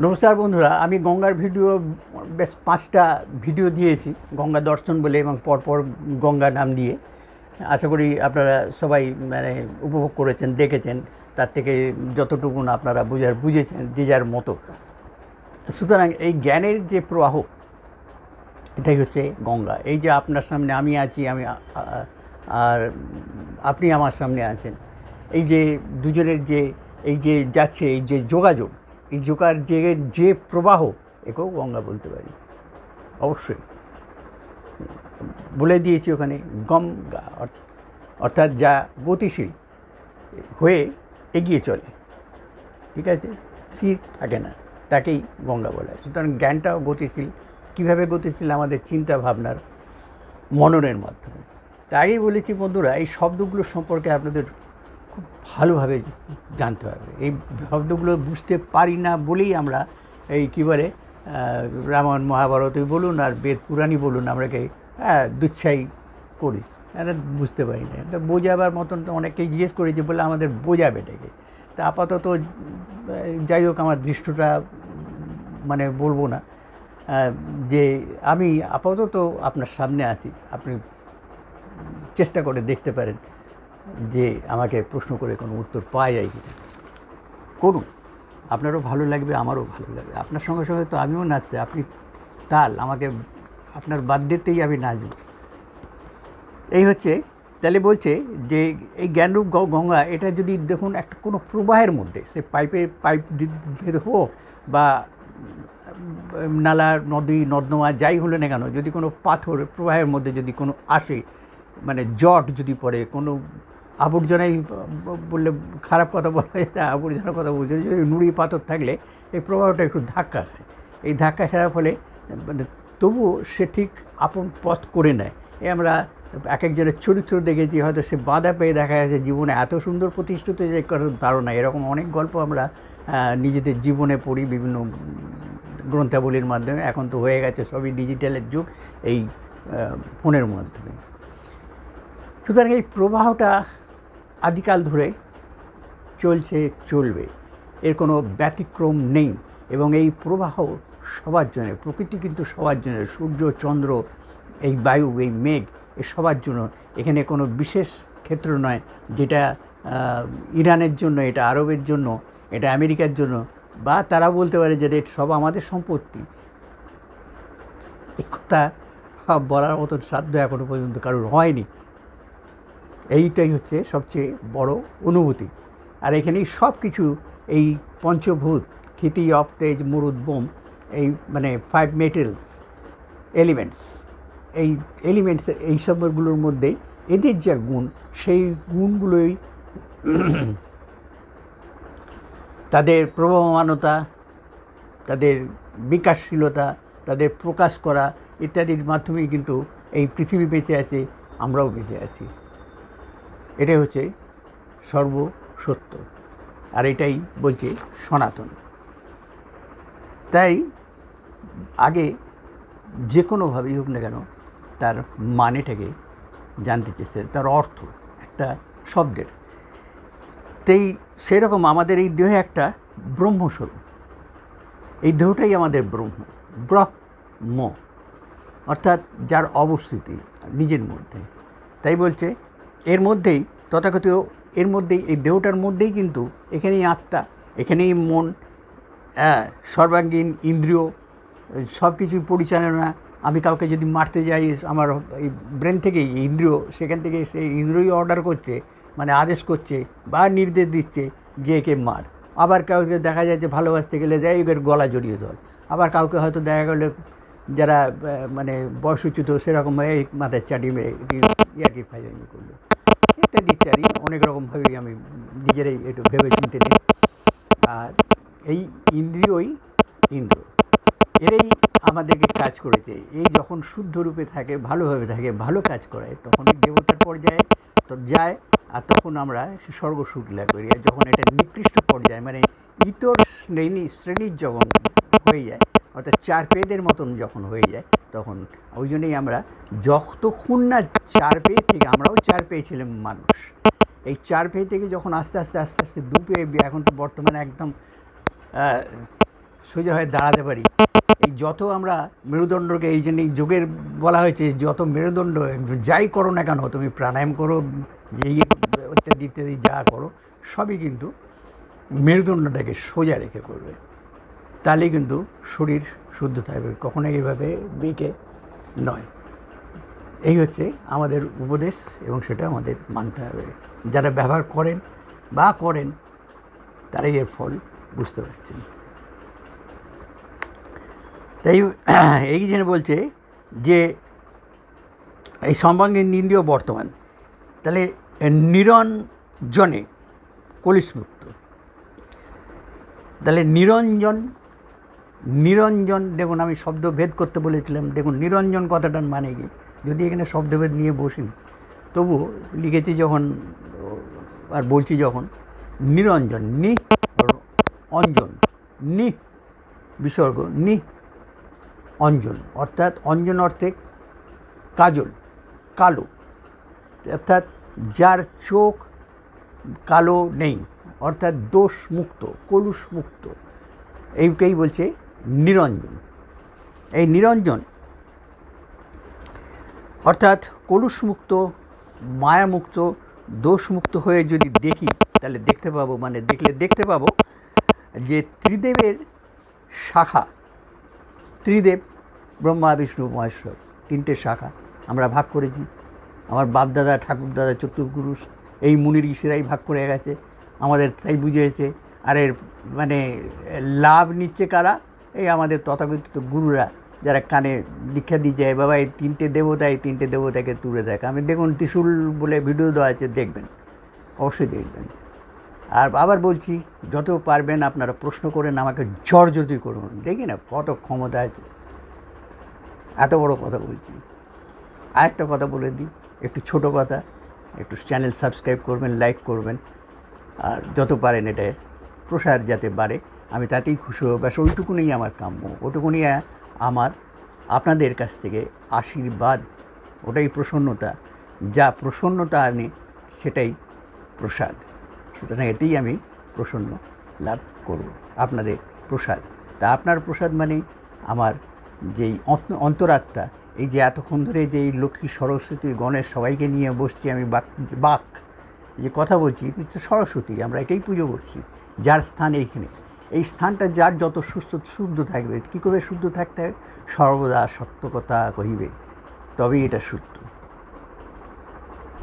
নমস্কার বন্ধুরা, আমি গঙ্গার ভিডিও, বেশ পাঁচটা ভিডিও দিয়েছি, গঙ্গা দর্শন বলে এবং পরপর গঙ্গা নাম দিয়ে। আশা করি আপনারা সবাই মানে উপভোগ করেছেন, দেখেছেন, তার থেকে যতটুকু আপনারা বুঝার, বুঝেছেন, যে যার মতো। সুতরাং এই জ্ঞানের যে প্রবাহ, এটাই হচ্ছে গঙ্গা। এই যে আপনার সামনে আমি আছি, আমি আর আপনি আমার সামনে আছেন। এই যে দুজনের যে, এই যে যাচ্ছে, এই যে যোগাযোগ এই যোগার যে যে প্রবাহ, একেও গঙ্গা বলতে পারি। অবশ্যই। বলে দিয়েছি ওখানে, গঙ্গা অর্থাৎ যা গতিশীল হয়ে এগিয়ে চলে। ঠিক আছে? স্থির থাকে না, তাকেই গঙ্গা বলা সুতরাং জ্ঞানটাও গতিশীল। কীভাবে গতিশীল? আমাদের চিন্তা ভাবনার মননের মাধ্যমে। তাই বলেছি বন্ধুরা, এই শব্দগুলো সম্পর্কে আপনাদের খুব ভালোভাবে জানতে পারবে। এই শব্দগুলো বুঝতে পারি না বলেই আমরা এই কী বলে রামায়ণ মহাভারতই বলুন আর বেদ পুরাণই বলুন আমরাকে হ্যাঁ দুচ্ছাই করি। এটা বুঝতে পারি না। এটা বোঝাবার মতন তো অনেকেই জিজ্ঞেস করেছে বলে আমাদের বোঝাবে এটাকে। তা আপাতত যাই হোক আমার দৃষ্টটা মানে বলব না। যে আমি আপাতত আপনার সামনে আছি। আপনি চেষ্টা করে দেখতে পারেন। যে আমাকে প্রশ্ন করে কোনো উত্তর পাওয়া যায় কিনা। করুন। আপনারও ভালো লাগবে, আমারও ভালো লাগবে। আপনার সঙ্গে সঙ্গে তো আমিও নাচতে, আপনি তাল, আমাকে আপনার বাদ দিতেই আমি নাচব। এই হচ্ছে, তাহলে বলছে যে এই জ্ঞানরূপ গঙ্গা, এটা যদি দেখুন একটা কোনো প্রবাহের মধ্যে, সে পাইপে, পাইপ ভেদ হোক বা নালা, নদী, নর্দমা, যাই হলো না কেন, যদি কোনো পাথর প্রবাহের মধ্যে যদি কোনো আসে মানে জট যদি পড়ে, কোনো আবর্জনাই বললে খারাপ কথা বলা যায় আবর্জনার কথা বলছে। যদি নুড়ি পাথর থাকলে এই প্রবাহটা একটু ধাক্কা খায়। এই ধাক্কা খাওয়ার ফলে মানে তবুও সে ঠিক আপন পথ করে নেয়। এ আমরা এক একজনের চরিত্র দেখেছি, হয়তো সে বাধা পেয়ে দেখা যাচ্ছে জীবনে এত সুন্দর প্রতিষ্ঠিত যে কারোর ধারণা। এরকম অনেক গল্প আমরা নিজেদের জীবনে পড়ি বিভিন্ন গ্রন্থাবলীর মাধ্যমে। এখন তো হয়ে গেছে সবই ডিজিটালের যুগ, এই ফোনের মাধ্যমে। সুতরাং এই প্রবাহটা আদিকাল ধরে চলছে, চলবে। এর কোনো ব্যতিক্রম নেই এবং এই প্রবাহ সবার জন্য, প্রকৃতি কিন্তু সবার জন্য, সূর্য, চন্দ্র, এই বায়ু, এই মেঘ, এ সবার জন্য। এখানে কোনো বিশেষ ক্ষেত্র নয়, যেটা ইরানের জন্য, এটা আরবের জন্য, এটা আমেরিকার জন্য, বা তারা বলতে পারে যে এটা সব আমাদের সম্পত্তি। এই কথা বলার মতন সাধ্য এখনও পর্যন্ত কারোর হয়নি। এইটাই হচ্ছে সবচেয়ে বড় অনুভূতি। আর এখানেই সব কিছু এই পঞ্চভূত খিতি অফ তেজ মুরুদ, বোম, এই মানে ফাইভ মেটেলস এলিমেন্টস এই এলিমেন্টস এই সবগুলোর মধ্যেই এদের যা গুণ, সেই গুণগুলোই তাদের প্রবহমানতা, তাদের বিকাশশীলতা, তাদের প্রকাশ করা ইত্যাদির মাধ্যমেই কিন্তু এই পৃথিবী বেঁচে আছে, আমরাও বেঁচে আছি। এটাই হচ্ছে সর্বসত্য আর এটাই বলছে সনাতন। তাই আগে যে কোনোভাবেই হোক না কেন তার মানেটাকে জানতে চেষ্টা তার অর্থ একটা শব্দের। তাই সেরকম আমাদের এই দেহে একটা ব্রহ্মস্বরূপ। এই দেহটাই আমাদের ব্রহ্ম ব্রহ্ম। অর্থাৎ যার অবস্থিতি নিজের মধ্যে। তাই বলছে এর মধ্যেই, তথাকথিত এর মধ্যেই, এই দেহটার মধ্যেই কিন্তু এখানেই আত্মা, এখানেই মন হ্যাঁ সর্বাঙ্গীন ইন্দ্রিয়, সব কিছুই পরিচালনা। আমি কাউকে যদি মারতে যাই, আমার এই ব্রেন থেকেই ইন্দ্রিয়, সেখান থেকে সেই ইন্দ্রিয় অর্ডার করছে মানে আদেশ করছে বা নির্দেশ দিচ্ছে যে একে মার। আবার কাউকে দেখা যায় যে ভালোবাসতে গেলে দেয়, এদের গলা জড়িয়ে ধর। আবার কাউকে হয়তো দেখা গেলে যারা মানে বয়সোচ্যুত, সেরকম এই মাথায় চাটি মেরে ইয়াকে ফাইজানি করল। ইত্যাদি ইত্যাদি অনেক রকমভাবেই আমি নিজেরাই একটু ভেবে চিনতে নিই আর এই ইন্দ্রিয়ই ইন্দ্র। এরাই আমাদেরকে কাজ করেছে। এই যখন শুদ্ধ রূপে থাকে, ভালোভাবে থাকে, ভালো কাজ করায় তখনই দেবতার পর্যায়ে তো যায় আর তখন আমরা স্বর্গ সুখ লাভ করি। আর যখন এটা নিকৃষ্ট পর্যায়ে মানে ইতর শ্রেণি, শ্রেণির যখন হয়ে যায়, অর্থাৎ চার পেয়েদের মতন যখন হয়ে যায় তখন। ওই জন্যই আমরা যতক্ষণ না চার পেয়ে থেকে আমরাও চার পেয়েছিলাম মানুষ। এই চার পেয়ে থেকে যখন আস্তে আস্তে আস্তে আস্তে দু পেয়ে এখন তো বর্তমানে একদম সোজা হয়ে দাঁড়াতে পারি। এই যত আমরা মেরুদণ্ডকে এই জন্য যোগের বলা হয়েছে, যত মেরুদণ্ড যাই করো না কেন, তুমি প্রাণায়াম করো ইয়ে ইত্যাদি ইত্যাদি যা করো, সবই কিন্তু মেরুদণ্ডটাকে সোজা রেখে করবে। তাহলেই কিন্তু শরীর শুদ্ধ থাকবে কখনো এইভাবে বেঁকে নয়। এই হচ্ছে আমাদের উপদেশ এবং সেটা আমাদের মানতে হবে। যারা ব্যবহার করেন বা করেন, তারাই এর ফল বুঝতে পারছেন। তাই এই জন্য বলছে যে এই সম্বঙ্গে নিন্দীয় বর্তমান, তাহলে নিরঞ্জনে কলিসমুক্ত তাহলে নিরঞ্জন নিরঞ্জন, দেখুন আমি শব্দ ভেদ করতে বলেছিলাম, দেখুন নিরঞ্জন কথাটার মানে কি? যদি এখানে শব্দভেদ নিয়ে বসি, তবু লিখেছি যখন, আর বলছি যখন, নিরঞ্জন, নি অঞ্জন, নি বিসর্গ, নি অঞ্জন, অর্থাৎ অঞ্জন অর্থে কাজল, কালো, অর্থাৎ যার চোখ কালো নেই, অর্থাৎ দোষ মুক্ত কলুষ মুক্ত এইকেই বলছে নিরঞ্জন। এই নিরঞ্জন অর্থাৎ কলুষমুক্ত, মায়ামুক্ত, দোষমুক্ত হয়ে যদি দেখি, তাহলে দেখতে পাবো মানে দেখলে দেখতে পাবো যে ত্রিদেবের শাখা, ত্রিদেব, ব্রহ্মা, বিষ্ণু, মহেশ্বর, তিনটে শাখা আমরা ভাগ করেছি। আমার বাপদাদা, ঠাকুরদাদা চতুর্গুরু এই মুনির ঋষিরাই ভাগ করে গেছে। আমাদের তাই বুঝেছে আর এর মানে লাভ নিচ্ছে কারা? এই আমাদের তথাকথিত গুরুরা যারা কানে দীক্ষা দিয়ে যায়, বাবা, এই তিনটে দেবতা, এই তিনটে দেবতাকে তুলে দেখ। আমি দেখুন ত্রিশুল বলে ভিডিও দেওয়া আছে, দেখবেন, অবশ্যই দেখবেন। আর আবার বলছি, যত পারবেন আপনারা প্রশ্ন করেন, আমাকে জর্জরি করুন। দেখি না কত ক্ষমতা আছে। এত বড় কথা বলছি। আরেকটা কথা বলে দিই, একটু ছোট কথা, একটু চ্যানেল সাবস্ক্রাইব করবেন, লাইক করবেন। আর যত পারেন এটা প্রসার যাতে বাড়ে। আমি তাতেই খুশি হব ব্যাস ওইটুকুনি আমার কাম্য। ওটুকুনি আমার, আপনাদের কাছ থেকে আশীর্বাদ। ওটাই প্রসন্নতা। যা প্রসন্নতা আনে, সেটাই প্রসাদ। সুতরাং এতেই আমি প্রসন্ন লাভ করব, আপনাদের প্রসাদ। তা আপনার প্রসাদ মানে আমার যেই অন্তরাত্মা, এই যে এতক্ষণ ধরে যে এই লক্ষ্মী সরস্বতী গণেশ সবাইকে নিয়ে বসছি আমি বাক বাক যে কথা বলছি সরস্বতী, আমরা একেই পুজো করছি, যার স্থান এইখানে। এই স্থানটা যার যত সুস্থ, শুদ্ধ থাকবে, কী করে শুদ্ধ থাকতে সর্বদা সত্য কথা কহিবে, তবেই এটা শুদ্ধ।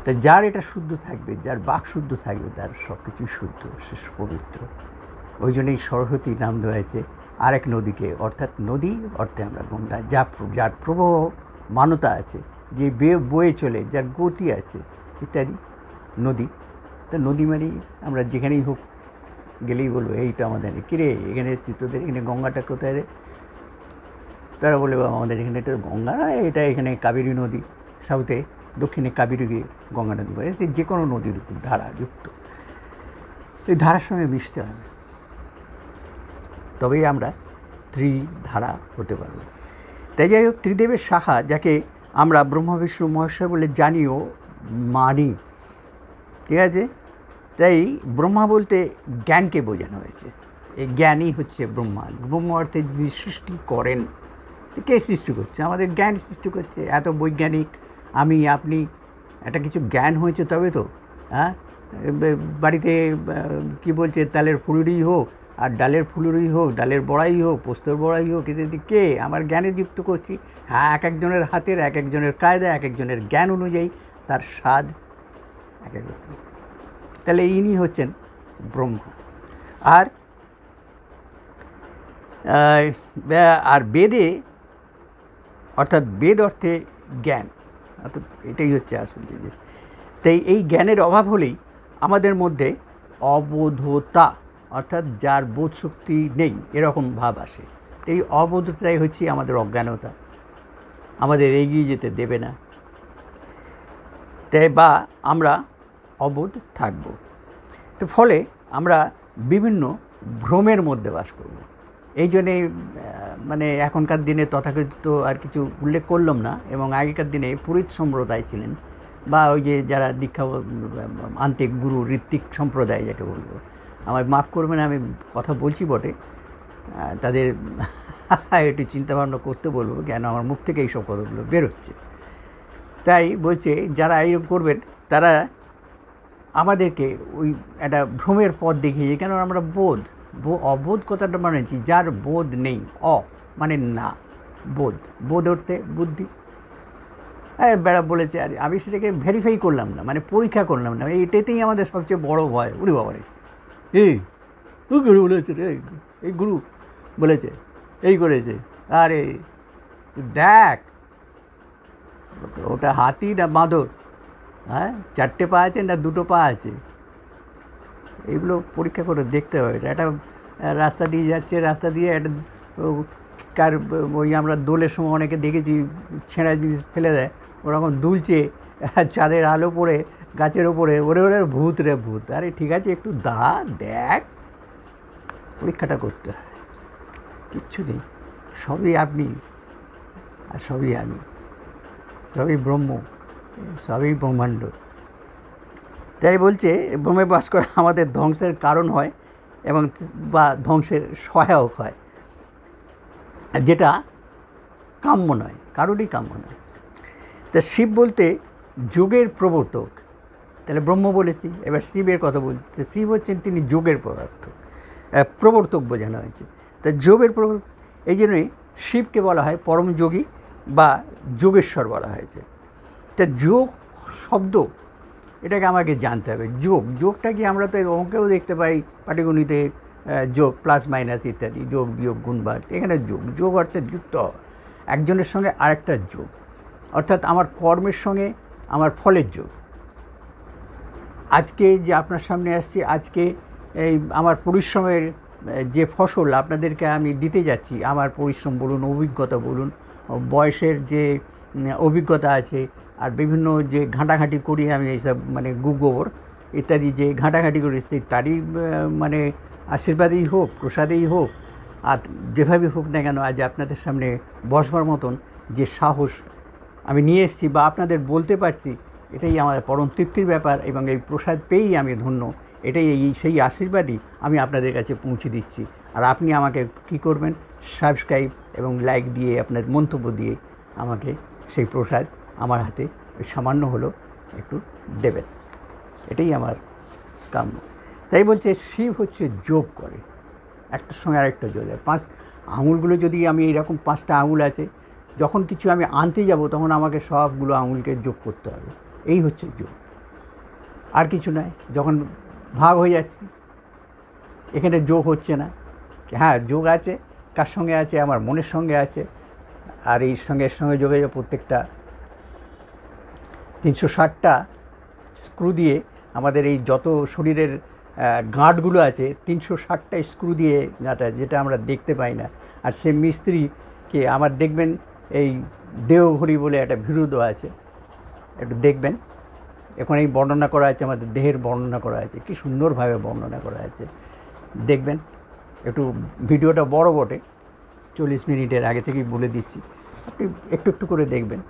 তা যার এটা শুদ্ধ থাকবে, যার বাক শুদ্ধ থাকবে, তার সব কিছুই শুদ্ধ, সে পবিত্র ওই জন্যই সরস্বতী নাম হয়েছে, আরেক নদীকে, অর্থাৎ নদী, অর্থে আমরা গঙ্গা, যা যার প্রবাহ মানতা আছে, যে বে, বয়ে চলে, যার গতি আছে, ইত্যাদি, নদী। তা নদী মানেই আমরা যেখানেই হোক গেলেই বলব এইটা আমাদের কিরে এখানে তোদের এখানে গঙ্গাটা কোথায় রে? তারা বলে "বাবা, আমাদের এখানে এটা গঙ্গা না এটা এখানে কাবেরী নদী। সাউথে দক্ষিণে কাবেরী গঙ্গা নদী বলে এতে যে কোনো নদীর ধারা যুক্ত। এই ধারার সঙ্গে মিশতে হবে। তবেই আমরা ত্রিধারা হতে পারব। তাই যাই হোক ত্রিদেবের শাখা যাকে আমরা ব্রহ্মা বিষ্ণু মহেশ্বর বলে জানিও মানি। ঠিক আছে? তাই ব্রহ্মা বলতে জ্ঞানকে বোঝানো হয়েছে। এই জ্ঞানই হচ্ছে ব্রহ্মা। ব্রহ্ম অর্থে যিনি সৃষ্টি করেন কে সৃষ্টি করছে? আমাদের জ্ঞান সৃষ্টি করছে। এত বৈজ্ঞানিক, আমি, আপনি, একটা কিছু জ্ঞান হয়েছে তবে তো হ্যাঁ? বাড়িতে কি বলছে, তালের ফুলুরি হোক, আর ডালের ফুলুরি হোক, ডালের বড়াই হোক, পোস্তর বড়াই হোক ইত্যাদি কে? আমার জ্ঞানে যুক্ত করছি। হ্যাঁ এক একজনের হাতের, এক একজনের কায়দা এক একজনের জ্ঞান অনুযায়ী তার স্বাদ এক এক রকম। তাহলে ইনি হচ্ছেন ব্রহ্মা। আর আর বেদে, অর্থাৎ বেদ অর্থে জ্ঞান। অর্থাৎ এটাই হচ্ছে আসল জিনিস। তাই এই জ্ঞানের অভাব হলেই আমাদের মধ্যে অবোধতা, অর্থাৎ যার বোধ শক্তি নেই, এরকম ভাব আসে। এই অবোধতাই হচ্ছে আমাদের অজ্ঞানতা। আমাদের এগিয়ে যেতে দেবে না। তাই বা আমরা অবোধ থাকব। তো ফলে আমরা বিভিন্ন ভ্রমের মধ্যে বাস করব। এই জন্যে আহ, মানে এখনকার দিনে তথাকথিত আর কিছু উল্লেখ করলাম না এবং আগেকার দিনে পুরোহিত সম্প্রদায় ছিলেন বা ওই যে যারা দীক্ষা আন্তিক গুরু ঋত্বিক সম্প্রদায় যাকে বলব। আমায় মাফ করবেন আমি কথা বলছি বটে। তাদের একটু চিন্তাভাবনা করতে বলব কেন আমার মুখ থেকে এইসব কথাগুলো বেরোচ্ছে। তাই বলছে যারা এইরকম করবেন তারা আমাদেরকে ওই একটা ভ্রমের পথ দেখিয়ে কেন আমরা বোধ অবোধ কথাটা মানে যার বোধ নেই, অ মানে না, বোধ বোধ অর্থে বুদ্ধি। হ্যাঁ বেড়া বলেছে, আর আমি সেটাকে ভেরিফাই করলাম না মানে পরীক্ষা করলাম না, এটাতেই আমাদের সবচেয়ে বড় ভয়, উড়ি বাবারে এই ও গুরু বলেছে রে? এই গুরু বলেছে, এই করেছে, আরে দেখ, ওটা হাতি না বাঁদর? হ্যাঁ? চারটে পা আছে, না দুটো পা আছে? এগুলো পরীক্ষা করে দেখতে হবে। একটা রাস্তা দিয়ে যাচ্ছে, রাস্তা দিয়ে একটা কার, ওই আমরা দোলের সময় অনেকে দেখেছি, ছেঁড়া জিনিস ফেলে দেয়, ওরকম দুলছে, চাঁদের আলো পড়ে, গাছের ওপরে, ওরে ওরে, ভূত রে ভূত। আরে ঠিক আছে, একটু দাঁড়া দেখ, পরীক্ষাটা করতে হয়। কিচ্ছু নেই, সবই আপনি, আর সবই আমি, সবই ব্রহ্ম। সবই ব্রহ্মাণ্ড। তাই বলছে, ব্রহ্মে বাস করা আমাদের ধ্বংসের কারণ হয় এবং বা ধ্বংসের সহায়ক হয়। যেটা কাম্য নয়, কারোরই কাম্য নয়। তা শিব বলতে যোগের প্রবর্তক। তাহলে ব্রহ্ম বলেছি, এবার শিবের কথা বলছে, শিব হচ্ছেন তিনি যোগের পদার্থ প্রবর্তক বোঝানো হয়েছে। তা যোগের প্রবর্তক, এই জন্যই শিবকে বলা হয় পরম যোগী বা যোগেশ্বর বলা হয়েছে। তা যোগ শব্দ, এটাকে আমাকে জানতে হবে। যোগ, যোগটা কি আমরা তো অঙ্কেও দেখতে পাই, পাটিগণিতে যোগ প্লাস মাইনাস ইত্যাদি, যোগ বিয়োগ গুণবাদ এখানে যোগ যোগ অর্থাৎ যুক্ত। একজনের সঙ্গে আরেকটা যোগ, অর্থাৎ আমার কর্মের সঙ্গে আমার ফলের যোগ। আজকে যে আপনার সামনে আসছি, আজকে এই আমার পরিশ্রমের যে ফসল আপনাদেরকে আমি দিতে যাচ্ছি, আমার পরিশ্রম বলুন, অভিজ্ঞতা বলুন, বয়সের যে অভিজ্ঞতা আছে আর বিভিন্ন যে ঘাঁটাঘাঁটি করি আমি এইসব মানে গুগোবর ইত্যাদি যে ঘাঁটাঘাঁটি করি, সেই তারই মানে আশীর্বাদেই হোক, প্রসাদেই হোক, আর যেভাবে হোক না কেন আজ আপনাদের সামনে বসবার মতন যে সাহস আমি নিয়ে এসেছি বা আপনাদের বলতে পারছি, এটাই আমার পরম তৃপ্তির ব্যাপার এবং এই প্রসাদ পেয়েই আমি ধন্য। এটাই এই, সেই আশীর্বাদই আমি আপনাদের কাছে পৌঁছে দিচ্ছি। আর আপনি আমাকে কি করবেন? সাবস্ক্রাইব এবং লাইক দিয়ে আপনার মন্তব্য দিয়ে আমাকে সেই প্রসাদ আমার হাতে সামান্য হলো একটু দেবেন। এটাই আমার কাম্য। তাই বলছে, শিব হচ্ছে যোগ করে। একটার সঙ্গে আরেকটা যোগ দেয়। পাঁচ আঙুলগুলো যদি আমি এইরকম পাঁচটা আঙুল আছে, যখন কিছু আমি আনতে যাব, তখন আমাকে সবগুলো আঙুলকে যোগ করতে হবে। এই হচ্ছে যোগ। আর কিছু নয়, যখন ভাগ হয়ে যাচ্ছি, এখানে যোগ হচ্ছে না। হ্যাঁ যোগ আছে, কার সঙ্গে আছে? আমার মনের সঙ্গে আছে। আর এই সঙ্গে, এর সঙ্গে যোগে প্রত্যেকটা তিনশো ষাটটা স্ক্রু দিয়ে আমাদের এই যত শরীরের গাঁটগুলো আছে, তিনশো ষাটটা স্ক্রু দিয়ে গাঁটা, যেটা আমরা দেখতে পাই না। আর সে মিস্ত্রিকে আমার দেখবেন, এই দেহঘড়ি বলে একটা দেওয়া আছে, একটু দেখবেন। এখন এই বর্ণনা করা আছে, আমাদের দেহের বর্ণনা করা আছে, কি সুন্দরভাবে বর্ণনা করা আছে। দেখবেন, একটু ভিডিওটা বড় বটে, চল্লিশ মিনিটের আগে থেকেই বলে দিচ্ছি। আপনি একটু একটু করে দেখবেন।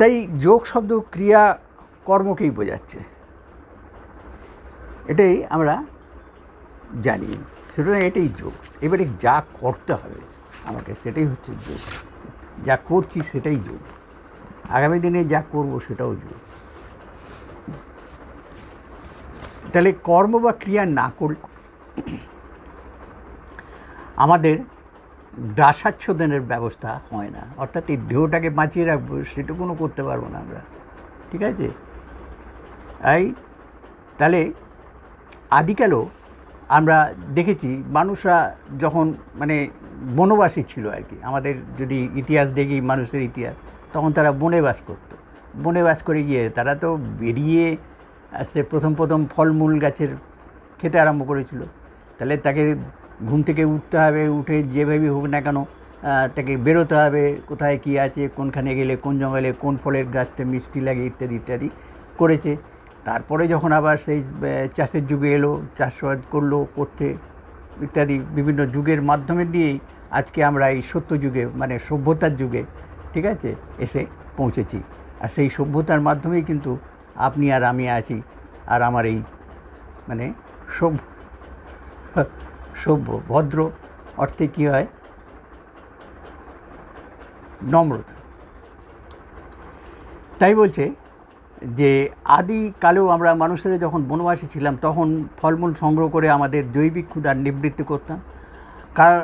তাই যোগ শব্দ ক্রিয়া কর্মকেই বোঝাচ্ছে। এটাই আমরা জানি। সুতরাং এটাই যোগ। এবারে যা করতে হবে আমাকে সেটাই হচ্ছে যোগ। যা করছি সেটাই যোগ। আগামী দিনে যা করব সেটাও যোগ। তাহলে কর্ম বা ক্রিয়া না করলে আমাদের গ্রাসাচ্ছদনের ব্যবস্থা হয় না। অর্থাৎ এই দেহটাকে বাঁচিয়ে রাখব, সেটুকুনও করতে পারব না আমরা। ঠিক আছে? এই, তাহলে আদিকালও আমরা দেখেছি, মানুষরা যখন মানে বনবাসী ছিল আর কি, আমাদের যদি ইতিহাস দেখি মানুষের ইতিহাস, তখন তারা বনে বাস করতো। বনে বাস করে গিয়ে তারা তো বেরিয়ে আসছে প্রথম প্রথম ফলমূল গাছের খেতে আরম্ভ করেছিল। তাহলে তাকে ঘুম থেকে উঠতে হবে, উঠে যেভাবে হোক না কেন তাকে বেরোতে হবে, কোথায় কী আছে, কোনখানে গেলে, কোন জঙ্গলে কোন ফলের গাছতে মিষ্টি লাগে, ইত্যাদি ইত্যাদি করেছে। তারপরে যখন আবার সেই চাষের যুগে এলো, চাষবাদ করল, করতে, ইত্যাদি বিভিন্ন যুগের মাধ্যমে দিয়েই আজকে আমরা এই সত্য যুগে মানে সভ্যতার যুগে, ঠিক আছে, এসে পৌঁছেছি। আর সেই সভ্যতার মাধ্যমেই কিন্তু আপনি আর আমি আছি, আর আমার এই মানে সভ্য সভ্য, ভদ্র অর্থে কী হয়? নম্রতা। তাই বলছে যে আদিকালেও আমরা মানুষেরা যখন বনবাসী ছিলাম, তখন ফলমূল সংগ্রহ করে আমাদের জৈবিক ক্ষুদার নিবৃত্তি করতাম, কার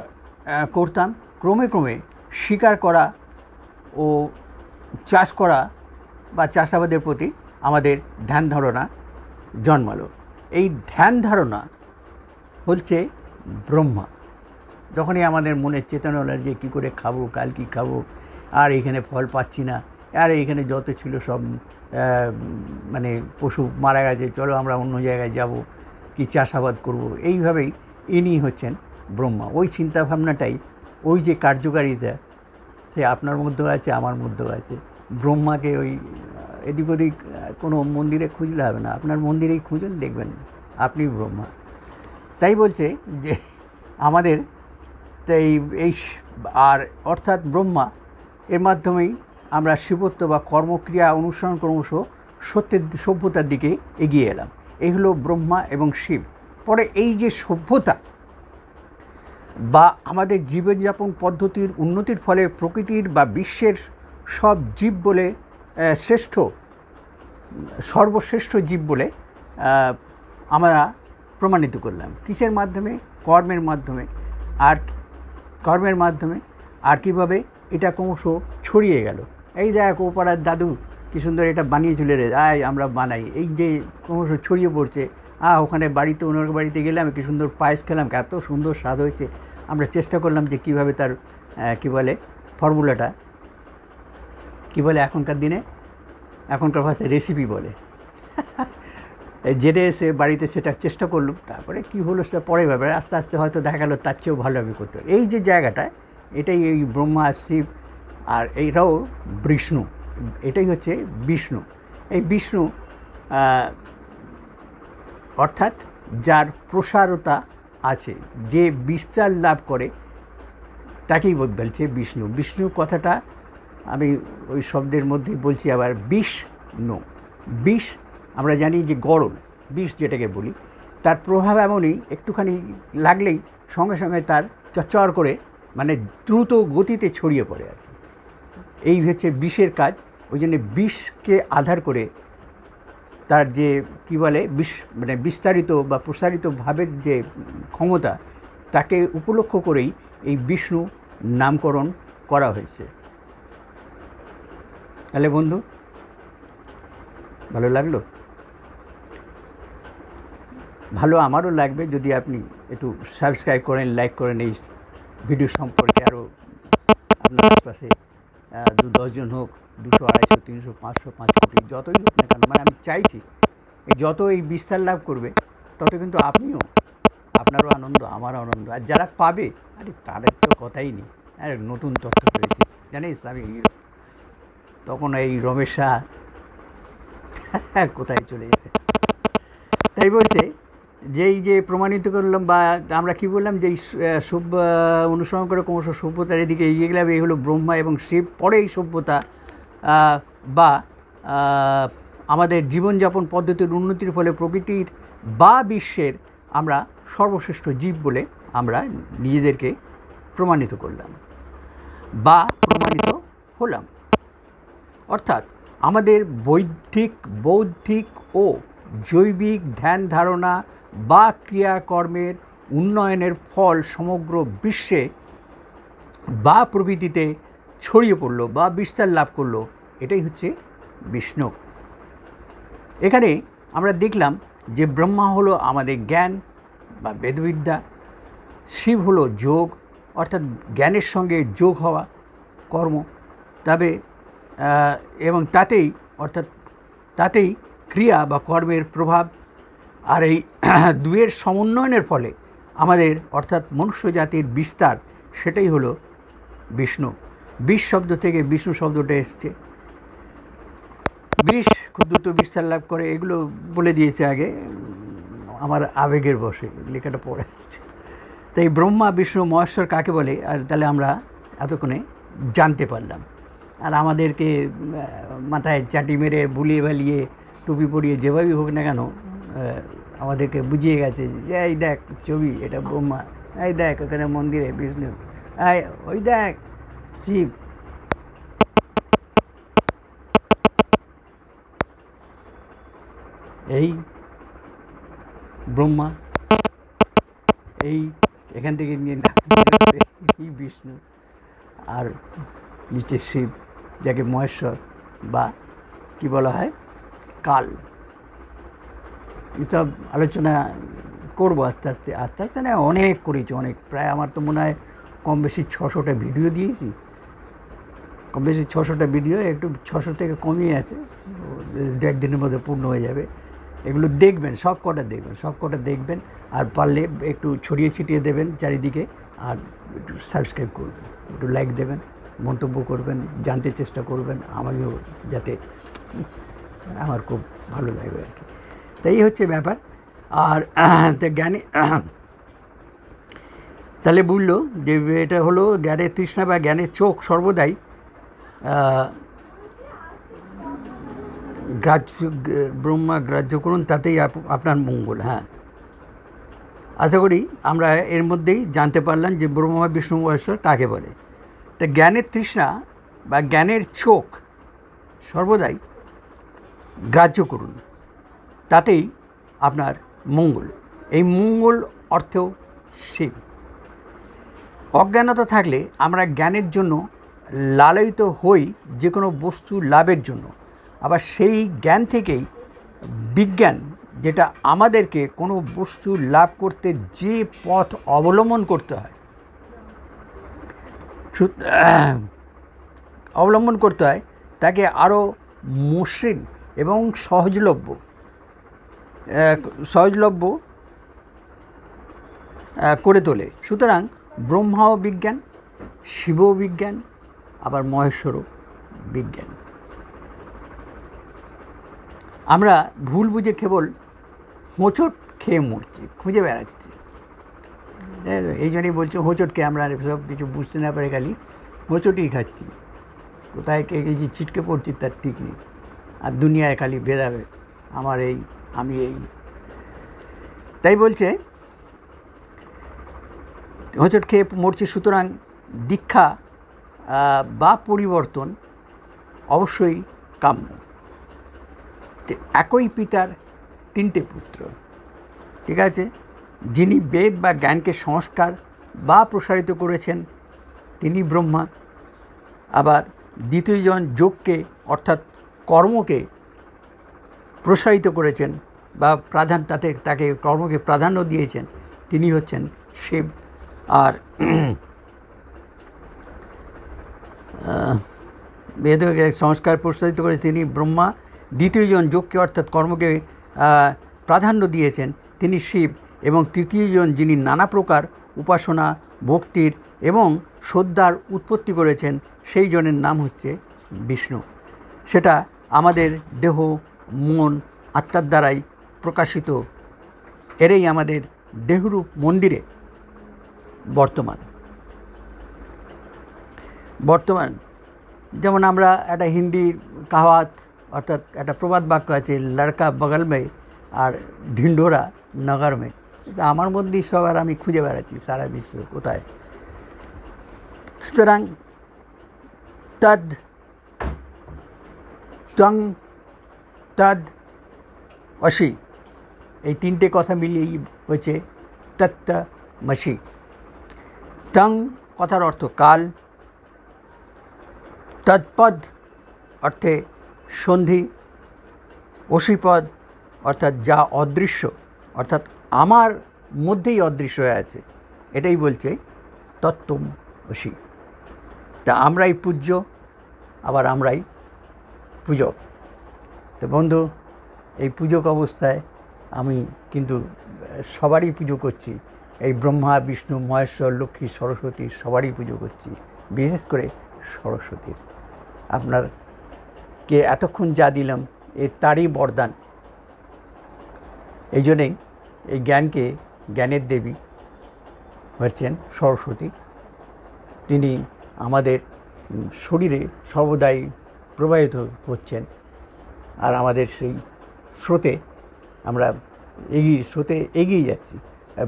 করতাম। ক্রমে ক্রমে শিকার করা ও চাষ করা বা চাষাবাদের প্রতি আমাদের ধ্যান ধারণা জন্মালো। এই ধ্যান ধারণা হচ্ছে ব্রহ্মা। যখনই আমাদের মনে চেতনা হলো যে কী করে খাব, কাল কী খাব, আর এখানে ফল পাচ্ছি না, আর এখানে যত ছিল সব মানে পশু মারা গেছে, চলো আমরা অন্য জায়গায় যাব, কি চাষাবাদ করব। এইভাবেই ইনি হচ্ছেন ব্রহ্মা। ওই চিন্তাভাবনাটাই, ওই যে কার্যকারিতা, সে আপনার মধ্যেও আছে, আমার মধ্যেও আছে। ব্রহ্মাকে ওই এদিক ওদিক কোনো মন্দিরে খুঁজলে হবে না। আপনার মন্দিরেই খুঁজুন, দেখবেন আপনি ব্রহ্মা। তাই বলছে যে আমাদের তাই এই আর অর্থাৎ ব্রহ্মা এর মাধ্যমেই আমরা শিবত্ব বা কর্মক্রিয়া অনুসরণ ক্রমশ সত্যের, সভ্যতার দিকে এগিয়ে এলাম। এই হলো ব্রহ্মা এবং শিব। পরে এই যে সভ্যতা বা আমাদের জীবনযাপন পদ্ধতির উন্নতির ফলে প্রকৃতির বা বিশ্বের সব জীব বলে শ্রেষ্ঠ, সর্বশ্রেষ্ঠ জীব বলে আমরা প্রমাণিত করলাম। কিসের মাধ্যমে? কর্মের মাধ্যমে। আর কর্মের মাধ্যমে। আর কীভাবে? এটা ক্রমশ ছড়িয়ে গেল। এই দেখ ও পাড়ার দাদু, কী সুন্দর এটা বানিয়ে চলে রে। আয়, আমরা বানাই। এই যে ক্রমশ ছড়িয়ে পড়ছে। আ, ওখানে বাড়িতে, ওনার বাড়িতে গেলাম, কি সুন্দর পায়েস খেলাম। এত সুন্দর স্বাদ হয়েছে। আমরা চেষ্টা করলাম যে কীভাবে তার কী বলে, ফর্মুলাটা, কী বলে এখনকার দিনে? এখনকার ভাষায় রেসিপি বলে। জেনে এসে বাড়িতে সেটা চেষ্টা করলাম, তারপরে কি হলো সেটা পরে ব্যাপারে আস্তে আস্তে হয়তো দেখা গেলো তার চেয়েও ভালো আমি করতে। এই যে জায়গাটা, এটাই এই ব্রহ্মা, শিব আর এইটাও বিষ্ণু, এটাই হচ্ছে বিষ্ণু। এই বিষ্ণু অর্থাৎ যার প্রসারতা আছে, যে বিস্তার লাভ করে, তাকেই বল- বলছে বিষ্ণু। বিষ্ণু কথাটা আমি ওই শব্দের মধ্যেই বলছি আবার বিষ্ণু। বিষ আমরা জানি যে গরম, বিষ যেটাকে বলি, তার প্রভাব এমনই, একটুখানি লাগলেই সঙ্গে সঙ্গে তার চর করে মানে দ্রুত গতিতে ছড়িয়ে পড়ে আর কি। এই হচ্ছে বিষের কাজ, ওই জন্য বিষকে আধার করে তার যে, কি বলে, বিষ মানে বিস্তারিত বা প্রসারিত ভাবের যে ক্ষমতা, তাকে উপলক্ষ করেই এই বিষ্ণু নামকরণ করা হয়েছে। তাহলে বন্ধু, ভালো লাগল? ভালো আমারও লাগবে যদি আপনি একটু সাবস্ক্রাইব করেন লাইক করেন, এই ভিডিও সম্পর্কে আরও আপনার আশপাশে দু দশজন হোক, দুশো, আড়াইশো, তিনশো, পাঁচশো, পাঁচ কোটি, যতই হোক না কেন মানে আমি চাইছি, এই যত এই বিস্তার লাভ করবে, তত কিন্তু আপনিও, আপনারও আনন্দ, আমারও আনন্দ। আর যারা পাবে, আরে তাদের তো কথাই নেই। আর নতুন তথ্য পেয়েছি, জানিস আমি তখন এই রমেশ কোথায় চলে যাবে তাই বলছে যে এই যে প্রমাণিত করলাম বা আমরা কি বললাম যে সভ্য অনুসরণ করে ক্রমশ সভ্যতার এদিকে এগিয়ে গেলাম, এই হলো ব্রহ্মা এবং শিব, পরে এই সভ্যতা বা আমাদের জীবনযাপন পদ্ধতির উন্নতির ফলে প্রকৃতির বা বিশ্বের আমরা সর্বশ্রেষ্ঠ জীব বলে আমরা নিজেদেরকে প্রমাণিত করলাম বা প্রমাণিত হলাম। অর্থাৎ আমাদের বৈদিক, বৌদ্ধিক ও জৈবিক ধ্যান ধারণা বা ক্রিয়াকর্মের উন্নয়নের ফল সমগ্র বিশ্বে বা প্রকৃতিতে ছড়িয়ে পড়ল বা বিস্তার লাভ করল, এটাই হচ্ছে বিষ্ণু। এখানে আমরা দেখলাম যে ব্রহ্মা হলো আমাদের জ্ঞান বা বেদবিদ্যা, শিব হলো যোগ, অর্থাৎ জ্ঞানের সঙ্গে যোগ হওয়া কর্ম। তবে এবং তাতেই, অর্থাৎ তাতেই ক্রিয়া বা কর্মের প্রভাব আর এই দুয়ের সমন্বয়নের ফলে আমাদের অর্থাৎ মনুষ্য জাতির বিস্তার সেটাই হলো বিষ্ণু। বিষ শব্দ থেকে বিষ্ণু শব্দটা এসছে। বিষ খুব দ্রুত বিস্তার লাভ করে, এগুলো বলে দিয়েছে আগে, আমার আবেগের বসে লেখাটা পড়ে আসছে। তাই ব্রহ্মা, বিষ্ণু, মহেশ্বর কাকে বলে? আর তাহলে আমরা এতক্ষণে জানতে পারলাম। আর আমাদেরকে মাথায় চাটি মেরে, বুলিয়ে বালিয়ে, টুপি পরিয়ে, যেভাবেই হোক না কেন আমাদেরকে বুঝিয়ে গেছে যে, এই দেখ, ছবি, এটা ব্রহ্মা। এই দেখ, ওখানে মন্দিরে বিষ্ণু। এই, ওই দেখ, শিব। এই ব্রহ্মা, এই এখান থেকে নিয়ে এই বিষ্ণু আর নিচে শিব, যাকে মহেশ্বর বা কি বলা হয়, কাল। এসব আলোচনা করব আস্তে আস্তে আস্তে আস্তে না, অনেক করেছি, অনেক। প্রায় আমার তো মনে হয় কম বেশি ছশোটা ভিডিও দিয়েছি। কম বেশি ছশোটা ভিডিও, একটু ছশো থেকে কমই আছে। দু, একদিনের মধ্যে পূর্ণ হয়ে যাবে। এগুলো দেখবেন, সব কটা দেখবেন, সব কটা দেখবেন। আর পারলে একটু ছড়িয়ে ছিটিয়ে দেবেন চারিদিকে, আর একটু সাবস্ক্রাইব করবেন, একটু লাইক দেবেন, মন্তব্য করবেন, জানতে চেষ্টা করবেন। আমিও যাতে আমার খুব ভালো লাগবে আর কি। তো এই হচ্ছে ব্যাপার। আর তো জ্ঞানী তাহলে বুঝলো যে এটা হলো জ্ঞানের তৃষ্ণা বা জ্ঞানের চোখ সর্বদাই গ্রাহ্য, ব্রহ্মা গ্রাহ্য করুন, তাতেই আপ- আপনার মঙ্গল হ্যাঁ। আশা করি আমরা এর মধ্যেই জানতে পারলাম যে ব্রহ্মা বিষ্ণু মহেশ্বর কাকে বলে। তা জ্ঞানের তৃষ্ণা বা জ্ঞানের চোখ সর্বদাই গ্রাহ্য করুন। তাতেই আপনার মঙ্গল। এই মঙ্গল অর্থেও শিব। অজ্ঞানতা থাকলে আমরা জ্ঞানের জন্য লালায়িত হই যে কোনো বস্তু লাভের জন্য। আবার সেই জ্ঞান থেকেই বিজ্ঞান, যেটা আমাদেরকে কোনো বস্তু লাভ করতে যে পথ অবলম্বন করতে হয় অবলম্বন করতে হয়, তাকে আরও মসৃণ এবং সহজলভ্য সহজলভ্য করে তোলে। সুতরাং ব্রহ্মাও বিজ্ঞান, শিবও বিজ্ঞান, আবার মহেশ্বরও বিজ্ঞান। আমরা ভুল বুঝে কেবল হোঁচট খেয়ে মরছি, খুঁজে বেড়াচ্ছি। এই জন্যই বলছি হোঁচটকে আমরা সব কিছু বুঝতে না পারে খালি হোঁচটই খাচ্ছি। কোথায় কে যে ছিটকে পড়ছি তার ঠিক নেই। আর দুনিয়ায় খালি ভেদাবে আমার এই আমি এই তাই বলছে, হোঁচট খেয়ে মরছি, সুতরাং দীক্ষা বা পরিবর্তন অবশ্যই কাম্য। একই পিতার তিনটে পুত্র, ঠিক আছে? যিনি বেদ বা জ্ঞানকে সংস্কার বা প্রসারিত করেছেন, তিনি ব্রহ্মা। আবার দ্বিতীয়জন যোগকে, অর্থাৎ কর্মকে প্রসারিত করেছেন বা প্রাধান তাতে, তাকে কর্মকে প্রাধান্য দিয়েছেন, তিনি হচ্ছেন শিব। আর বেদকে সংস্কার প্রসারিত করে তিনি ব্রহ্মা দ্বিতীয়জন যোগকে অর্থাৎ কর্মকে প্রাধান্য দিয়েছেন তিনি শিব এবং তৃতীয়জন যিনি নানা প্রকার উপাসনা, ভক্তির এবং শ্রদ্ধার উৎপত্তি করেছেন, সেই জনের নাম হচ্ছে বিষ্ণু। সেটা আমাদের দেহ, মন, আত্মার দ্বারাই প্রকাশিত এরই আমাদের দেহরূপ মন্দিরে বর্তমান। বর্তমান, যেমন আমরা একটা হিন্দি কাহাওয়াত, অর্থাৎ একটা প্রবাদ বাক্য আছে, লড়কা বগল মে আর ঢিন্ডোরা নগর মে। আমার মধ্যেই সব আর আমি খুঁজে বেড়াচ্ছি সারা বিশ্ব কোথায়। সুতরাং তদ, তং, তদ, অসি। এই তিনটে কথা মিলিয়েই হয়েছে তত্ত মসি। টং কথার অর্থ কাল। তৎপদ অর্থে সন্ধি। অসিপদ অর্থাৎ যা অদৃশ্য, অর্থাৎ আমার মধ্যেই অদৃশ্য হয়ে আছে, এটাই বলছে তত্ত্বম অসি তা আমরাই পূজ্য, আবার আমরাই পূজক। তো বন্ধু, এই পূজক অবস্থায় আমি কিন্তু সবারই পুজো করছি। এই ব্রহ্মা, বিষ্ণু, মহেশ্বর, লক্ষ্মী, সরস্বতী সবারই পুজো করছি। বিশেষ করে সরস্বতীর। আপনার কে এতক্ষণ যা দিলাম এ তারই বরদান। এই জন্যেই এই জ্ঞানকে, জ্ঞানের দেবী হচ্ছেন সরস্বতী। তিনি আমাদের শরীরে সর্বদাই প্রবাহিত হচ্ছেন। আর আমাদের সেই স্রোতে আমরা এগিয়ে, স্রোতে এগিয়ে যাচ্ছি।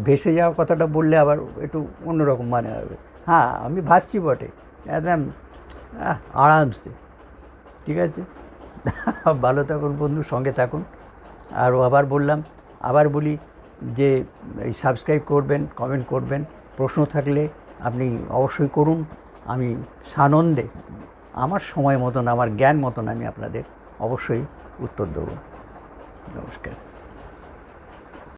ভেসে যাওয়া কথাটা বললে আবার একটু অন্যরকম মানে হবে। হ্যাঁ আমি ভাসছি বটে। একদম আরামসে। ঠিক আছে? ভালো থাকুন বন্ধু, সঙ্গে থাকুন। আর আবার বললাম, আবার বলি যে, এই সাবস্ক্রাইব করবেন কমেন্ট করবেন। প্রশ্ন থাকলে আপনি অবশ্যই করুন। আমি সানন্দে, আমার সময় মতন, আমার জ্ঞান মতন আমি আপনাদের অবশ্যই উত্তর দেবো। নমস্কার।